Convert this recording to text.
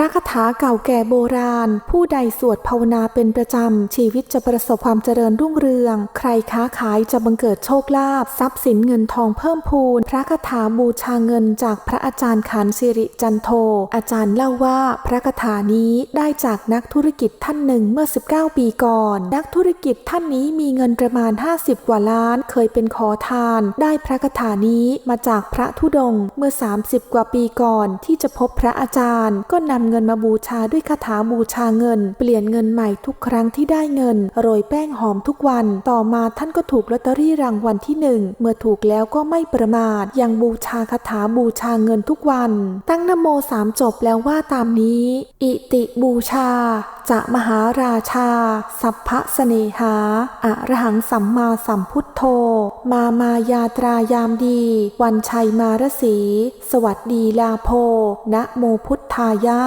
ระคาถาเก่าแก่โบราณ ผู้ใดสวดภาวนาเป็นประจำ ชีวิตจะประสบความเจริญรุ่งเรือง ใครค้าขายจะบังเกิดโชคลาภทรัพย์สินเงินทองเพิ่มพูน พระคาถาบูชาเงินจากพระอาจารย์ขันสิริจันโท อาจารย์เล่าว่าพระคาถานี้ได้จากนักธุรกิจท่านหนึ่งเมื่อ 19 ปีก่อน นักธุรกิจท่านนี้มีเงินประมาณ 50 กว่าล้าน เคยเป็นขอทาน ได้พระคาถานี้มาจากพระธุดงเมื่อ 30 กว่าปีก่อนที่จะพบพระอาจารย์ก็นำเงินมาบูชาด้วยคาถาบูชาเงิน เปลี่ยนเงินใหม่ทุกครั้งที่ได้เงิน โรยแป้งหอมทุกวัน ต่อมาท่านก็ถูกลอตเตอรี่รางวัลที่หนึ่งเมื่อถูกแล้วก็ไม่ประมาท ยังบูชาคาถาบูชาเงินทุกวัน ตั้งนโมสามจบแล้วว่าตามนี้ อิติบูชา จะมหาราชา สัพพะเสเนหาอะระหังสัมมาสัมพุทโธ มามายาตรายามดี วันชัยมารสี สวัสดีลาโพนะโมพุทธายะ